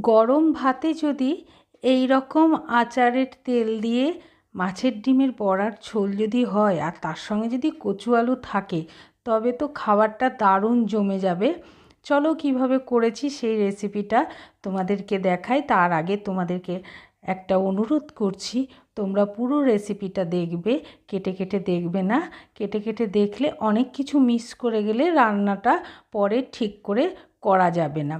গরম ভাতে যদি এই রকম আচারের তেল দিয়ে মাছের ডিমের বড়ার ঝোল যদি হয় আর তার সঙ্গে যদি কচু আলু থাকে, তবে তো খাবারটা দারুণ জমে যাবে। চলো কীভাবে করেছি সেই রেসিপিটা তোমাদেরকে দেখাই। তার আগে তোমাদেরকে একটা অনুরোধ করছি, তোমরা পুরো রেসিপিটা দেখবে, কেটে কেটে দেখবে না। কেটে কেটে দেখলে অনেক কিছু মিস করে গেলে রান্নাটা পরে ঠিক করে করা যাবে না।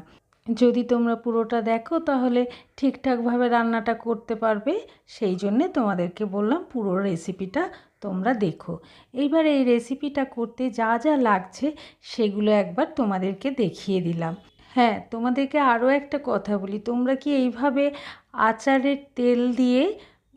যদি তোমরা পুরোটা দেখো, তাহলে ঠিকঠাকভাবে রান্নাটা করতে পারবে। সেই জন্যে তোমাদেরকে বললাম পুরো রেসিপিটা তোমরা দেখো। এইবার এই রেসিপিটা করতে যা যা লাগছে, সেগুলো একবার তোমাদেরকে দেখিয়ে দিলাম। হ্যাঁ তোমাদেরকে আরও একটা কথা বলি। তোমরা কি এইভাবে আচারের তেল দিয়ে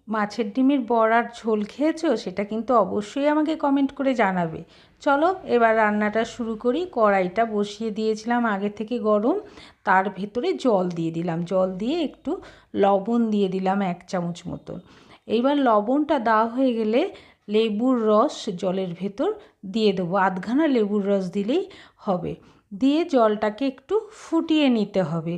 মাছের ডিমের বড়ার ঝোল খেয়েছো? সেটা কিন্তু অবশ্যই আমাকে কমেন্ট করে জানাবে। চলো, এবার রান্নাটা শুরু করি। কড়াইটা বসিয়ে দিয়েছিলাম আগে থেকে গরম। তার ভেতরে জল দিয়ে দিলাম। জল দিয়ে একটু লবণ দিয়ে দিলাম এক চামচ মতন এইবার লবণটা দেওয়া হয়ে গেলে লেবুর রস জলের ভেতর দিয়ে দেবো। আধখানা লেবুর রস দিলেই হবে। দিয়ে জলটাকে একটু ফুটিয়ে নিতে হবে।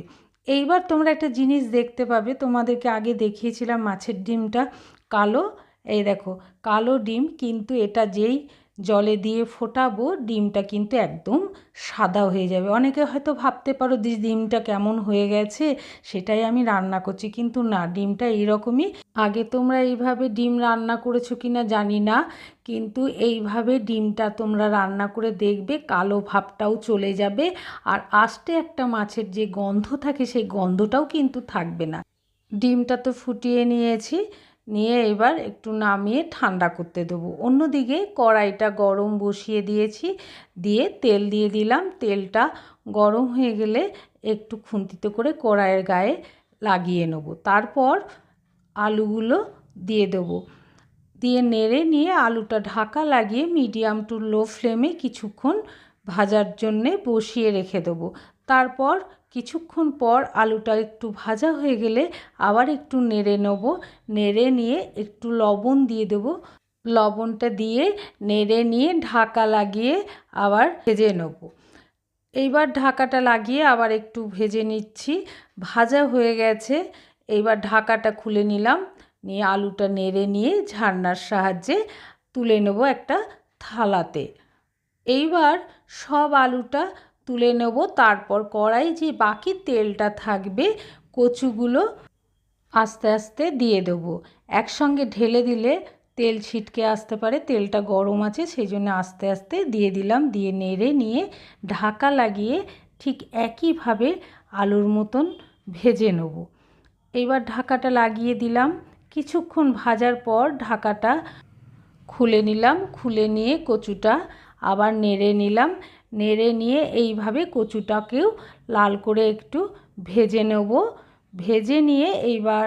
এইবার তোমরা একটা জিনিস দেখতে পাবে। তোমাদেরকে আগে দেখিয়েছিলাম মাছের ডিমটা। কালো, এই দেখো, কালো ডিম কিন্তু এটা যেই জলে দিয়ে ফোটাবো, ডিমটা কিন্তু একদম সাদা হয়ে যাবে। অনেকে হয়তো ভাবতে পারো যে ডিমটা কেমন হয়ে গেছে? সেটাই আমি রান্না করছি। কিন্তু না, ডিমটা এইরকমই। আগে তোমরা এইভাবে ডিম রান্না করেছ কি না জানি না, কিন্তু এইভাবে ডিমটা তোমরা রান্না করে দেখবে, কালো ভাবটাও চলে যাবে। আর আস্তে একটা মাছের যে গন্ধ থাকে, সেই গন্ধটাও কিন্তু থাকবে না। ডিমটা তো ফুটিয়ে নিয়েছি। নিয়ে এবার একটু নামিয়ে ঠান্ডা করতে দেবো। অন্যদিকে কড়াইটা গরম বসিয়ে দিয়েছি, দিয়ে তেল দিয়ে দিলাম। তেলটা গরম হয়ে গেলে একটু খুন্তিতে করে কড়াইয়ের গায়ে লাগিয়ে নেব। তারপর আলুগুলো দিয়ে দেবো। দিয়ে নেড়ে নিয়ে আলুটা ঢাকা লাগিয়ে মিডিয়াম টু লো ফ্লেমে কিছুক্ষণ ভাজার জন্যে বসিয়ে রেখে দেবো। তারপর কিছুক্ষণ পর আলুটা একটু ভাজা হয়ে গেলে আবার একটু নেড়ে নেব। নেড়ে নিয়ে একটু লবণ দিয়ে দেবো। লবণটা দিয়ে নেড়ে নিয়ে ঢাকা লাগিয়ে আবার ভেজে নেব। এইবার ঢাকাটা লাগিয়ে আবার একটু ভেজে নিচ্ছি। ভাজা হয়ে গেছে। এইবার ঢাকাটা খুলে নিলাম। নিয়ে আলুটা নেড়ে নিয়ে ঝান্নার সাহায্যে তুলে নেব একটা থালাতে। এইবার সব আলুটা তুলে নেব। তারপর কড়াই যে বাকি তেলটা থাকবে, কচুগুলো আস্তে আস্তে দিয়ে দেবো। একসঙ্গে ঢেলে দিলে তেল ছিটকে আসতে পারে, তেলটা গরম আছে সেই জন্য আস্তে আস্তে দিয়ে দিলাম। দিয়ে নেড়ে নিয়ে ঢাকা লাগিয়ে ঠিক একইভাবে আলুর মতন ভেজে নেব। এবার ঢাকাটা লাগিয়ে দিলাম। কিছুক্ষণ ভাজার পর ঢাকাটা খুলে নিলাম। খুলে নিয়ে কচুটা আবার নেড়ে নিলাম। নেড়ে নিয়ে এইভাবে কচুটাকেও লাল করে একটু ভেজে নেব। ভেজে নিয়ে এইবার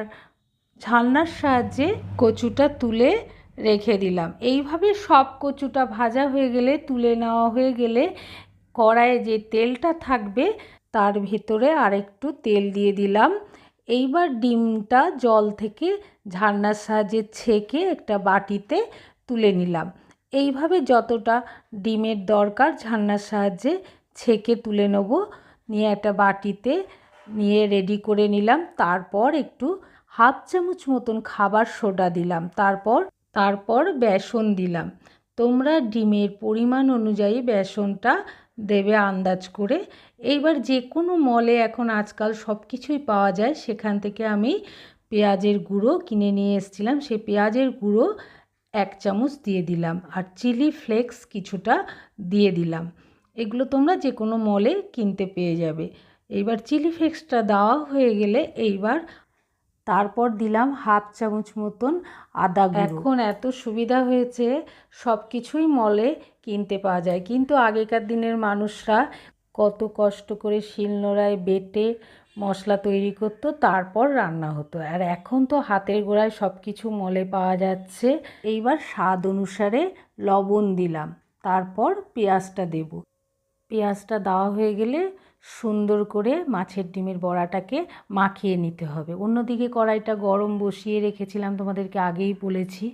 ঝালনার সাহায্যে কচুটা তুলে রেখে দিলাম। এইভাবে সব কচুটা ভাজা হয়ে গেলে, তুলে নেওয়া হয়ে গেলে কড়াইয়ে যে তেলটা থাকবে তার ভেতরে আরেকটু তেল দিয়ে দিলাম। এইবার ডিমটা জল থেকে ঝান্নার সাহায্যে ছেঁকে একটা বাটিতে তুলে নিলাম। এইভাবে যতটা ডিমের দরকার ঝান্নার সাহায্যে ছেঁকে তুলে নেব। নিয়ে একটা বাটিতে নিয়ে রেডি করে নিলাম। তারপর একটু হাফ চামচ মতন খাবার সোডা দিলাম। তারপর তারপর বেসন দিলাম। তোমরা ডিমের পরিমাণ অনুযায়ী বেসনটা দেবে আন্দাজ করে। এইবার যে কোনো মলে এখন আজকাল সব কিছুই পাওয়া যায়। সেখান থেকে আমি পেঁয়াজের গুঁড়ো কিনে নিয়ে এসেছিলাম। সেই পেঁয়াজের গুঁড়ো এক চামচ দিয়ে দিলাম আর চিলি ফ্লেক্স কিছুটা দিয়ে দিলাম। এগুলো তোমরা যে কোনো মলে কিনতে পেয়ে যাবে। এইবার চিলি ফ্লেক্সটা দেওয়া হয়ে গেলে এইবার তারপর দিলাম হাফ চামচ মতন আদা এখন এত সুবিধা হয়েছে সব কিছুই মলে কিনতে পাওয়া যায়। কিন্তু আগেকার দিনের মানুষরা কত কষ্ট করে শিলনোড়ায় বেটে মশলা তৈরি করতো, তারপর রান্না হতো। আর এখন তো হাতের গোড়ায় সব কিছু মলে পাওয়া যাচ্ছে। এইবার স্বাদ অনুসারে লবণ দিলাম, তারপর পেঁয়াজটা দেব। পেঁয়াজটা দেওয়া হয়ে গেলে সুন্দর করে মাছের ডিমের বড়াটাকে মাখিয়ে নিতে হবে। অন্যদিকে কড়াইটা গরম বসিয়ে রেখেছিলাম, তোমাদেরকে আগেই বলেছি।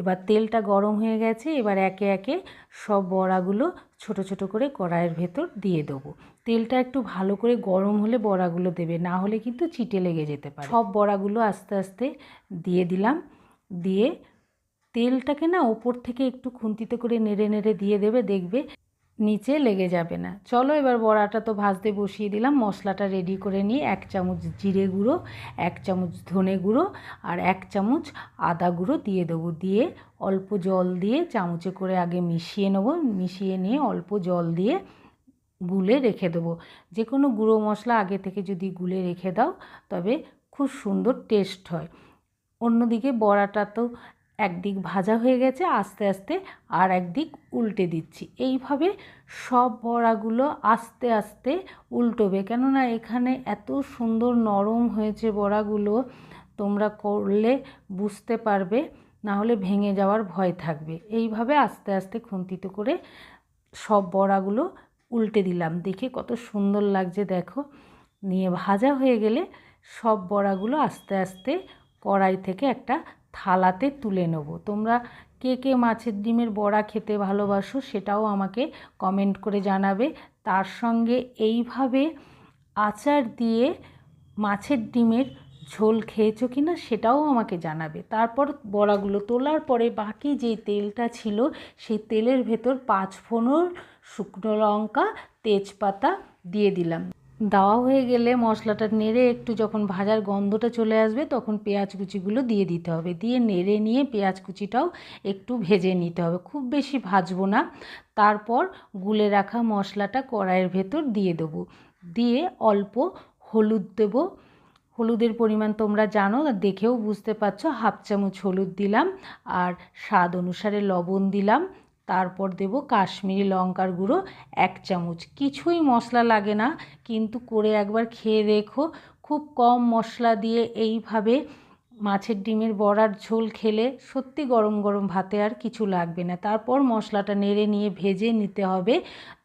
এবার তেলটা গরম হয়ে গেছে, এবার একে একে সব বড়াগুলো ছোট ছোট করে কড়াইয়ের ভেতর দিয়ে দেবো। তেলটা একটু ভালো করে গরম হলে বড়াগুলো দেবে, না হলে কিন্তু চিটে লেগে যেতে পারে। সব বড়াগুলো আস্তে আস্তে দিয়ে দিলাম, দিয়ে তেলটাকে না ওপর থেকে একটু খুন্তিতে করে নেড়ে নেড়ে দিয়ে দেবে, দেখবে নিচে লেগে যাবে না। চলো এবার বড়াটা তো ভাজতে বসিয়ে দিলাম। মশলাটা রেডি করে নিয়ে এক চামচ জিরে গুঁড়ো, এক চামচ ধনে গুঁড়ো আর এক চামচ আদা গুঁড়ো দিয়ে দেবো। দিয়ে অল্প জল দিয়ে চামচে করে আগে মিশিয়ে নেব। মিশিয়ে নিয়ে অল্প জল দিয়ে গুলে রেখে দেবো। যে কোনো গুঁড়ো মশলা আগে থেকে যদি গুলে রেখে দাও, তবে খুব সুন্দর টেস্ট হয়। অন্যদিকে বড়াটা তো একদিক ভাজা হয়ে গেছে, আস্তে আস্তে আর একদিক উল্টে দিচ্ছি। এইভাবে সব বড়াগুলো আস্তে আস্তে উল্টোবে। কেননা এখানে এত সুন্দর নরম হয়েছে বড়াগুলো, তোমরা করলে বুঝতে পারবে না হলে ভেঙে যাওয়ার ভয় থাকবে। এইভাবে আস্তে আস্তে খুন্তিতে করে সব বড়াগুলো উল্টে দিলাম। দেখে কত সুন্দর লাগছে, দেখো। নিয়ে ভাজা হয়ে গেলে সব বড়াগুলো আস্তে আস্তে কড়াই থেকে একটা থালাতে তুলে নেব। তোমরা কে কে মাছের ডিমের বড়া খেতে ভালোবাসো সেটাও আমাকে কমেন্ট করে জানাবে। তার সঙ্গে এইভাবে আচার দিয়ে মাছের ডিমের ঝোল খেয়েছো কি না সেটাও আমাকে জানাবে। তারপর বড়াগুলো তোলার পরে বাকি যেই তেলটা ছিল সেই তেলের ভেতর পাঁচ ফোড়ন শুকনো লঙ্কা, তেজপাতা দিয়ে দিলাম। দেওয়া হয়ে গেলে মশলাটা নেড়ে একটু যখন ভাজার গন্ধটা চলে আসবে, তখন পেঁয়াজ কুচিগুলো দিয়ে দিতে হবে। দিয়ে নেড়ে নিয়ে পেঁয়াজ কুচিটাও একটু ভেজে নিতে হবে। খুব বেশি ভাজবো না। তারপর গুলে রাখা মশলাটা কড়াইয়ের ভেতর দিয়ে দেবো। দিয়ে অল্প হলুদ দেবো। হলুদের পরিমাণ তোমরা জানো, দেখেও বুঝতে পারছ, হাফ চামচ হলুদ দিলাম আর স্বাদ অনুসারে লবণ দিলাম। তারপর দেব কাশ্মীরি লঙ্কার গুঁড়ো এক চামচ। কিছুই মশলা লাগে না, কিন্তু করে একবার খেয়ে দেখো। খুব কম মশলা দিয়ে এইভাবে মাছের ডিমের বড়ার ঝোল খেলে সত্যি গরম গরম ভাতে আর কিছু লাগবে না। তারপর মশলাটা নেড়ে নিয়ে ভেজে নিতে হবে।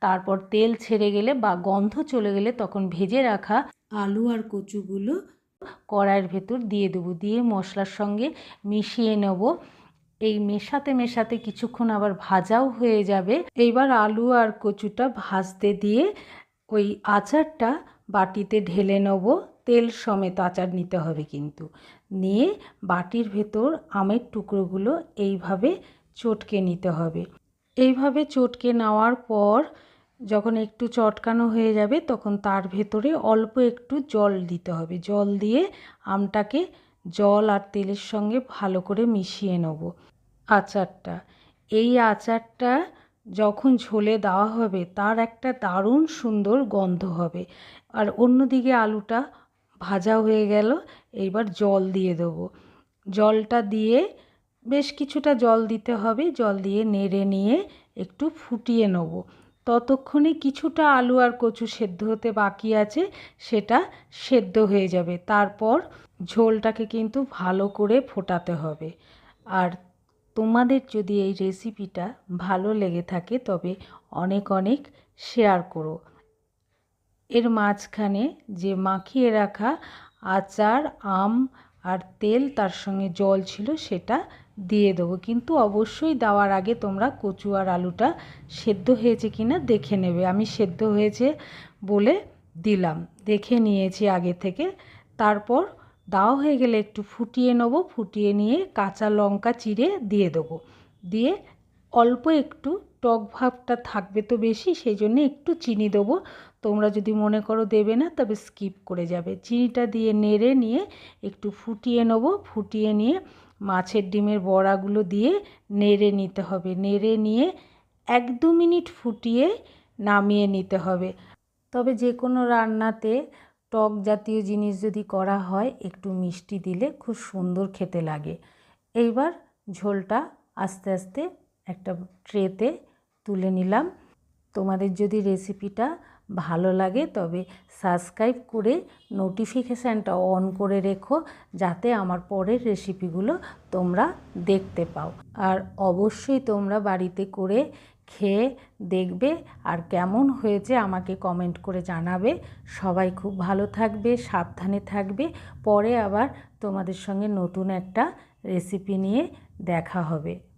তারপর তেল ছেড়ে গেলে বা গন্ধ চলে গেলে তখন ভেজে রাখা আলু আর কচুগুলো কড়াইয়ের ভেতর দিয়ে দেবো। দিয়ে মশলার সঙ্গে মিশিয়ে নেব। এই মেশাতে মেশাতে কিছুক্ষণ আবার ভাজাও হয়ে যাবে। এইবার আলু আর কচুটা ভাজতে দিয়ে ওই আচারটা বাটিতে ঢেলে নেব। তেল সমেত আচার নিতে হবে কিন্তু। নিয়ে বাটির ভেতর আমের টুকরোগুলো এইভাবে চটকে নিতে হবে। এইভাবে চটকে নেওয়ার পর যখন একটু চটকানো হয়ে যাবে তখন তার ভেতরে অল্প একটু জল দিতে হবে। জল দিয়ে আমটাকে জল আর তেলের সঙ্গে ভালো করে মিশিয়ে নেব। আচারটা। এই আচারটা যখন ঝোলে দেওয়া হবে, তার একটা দারুণ সুন্দর গন্ধ হবে। আর অন্যদিকে আলুটা ভাজা হয়ে গেল, এইবার জল দিয়ে দেবো। জলটা দিয়ে বেশ কিছুটা জল দিতে হবে, জল দিয়ে নেড়ে নিয়ে একটু ফুটিয়ে নেব। ততক্ষণে কিছুটা আলু আর কচু সেদ্ধ হতে বাকি আছে, সেটা সেদ্ধ হয়ে যাবে। তারপর ঝোলটাকে কিন্তু ভালো করে ফোটাতে হবে। আর তোমাদের যদি এই রেসিপিটা ভালো লেগে থাকে, তবে অনেক অনেক শেয়ার করো। এর মাঝখানে যে মাখিয়ে রাখা আচার, আম আর তেল তার সঙ্গে জল ছিল, সেটা দিয়ে দেবো। কিন্তু অবশ্যই দেওয়ার আগে তোমরা কচু আর আলুটা সেদ্ধ হয়েছে কি না দেখে নেবে। আমি সেদ্ধ হয়েছে বলে দিলাম, দেখে নিয়েছি আগে থেকে। তারপর দেওয়া হয়ে গেলে একটু ফুটিয়ে নেব, ফুটিয়ে নিয়ে কাঁচা লঙ্কা চিড়ে দিয়ে দেবো। দিয়ে অল্প একটু টক ভাবটা থাকবে তো বেশি, সেই জন্য একটু চিনি দেবো। তোমরা যদি মনে করো দেবে না, তবে স্কিপ করে যাবে। চিনিটা দিয়ে নেড়ে নিয়ে একটু ফুটিয়ে নেব, ফুটিয়ে নিয়ে মাছের ডিমের বড়াগুলো দিয়ে নেড়ে নিতে হবে। নেড়ে নিয়ে এক দু মিনিট ফুটিয়ে নামিয়ে নিতে হবে। তবে যে কোনো রান্নাতে টক জাতীয় জিনিস যদি করা হয়, একটু মিষ্টি দিলে খুব সুন্দর খেতে লাগে। এইবার ঝোলটা আস্তে আস্তে একটা ট্রেতে তুলে নিলাম। তোমাদের যদি রেসিপিটা ভালো লাগে, তবে সাবস্ক্রাইব করে নোটিফিকেশানটা অন করে রেখো, যাতে আমার পরের রেসিপিগুলো তোমরা দেখতে পাও। আর অবশ্যই তোমরা বাড়িতে করে খেয়ে দেখবে আর কেমন হয়েছে আমাকে কমেন্ট করে জানাবে। সবাই খুব ভালো থাকবে, সাবধানে থাকবে। পরে আবার তোমাদের সঙ্গে নতুন একটা রেসিপি নিয়ে দেখা হবে।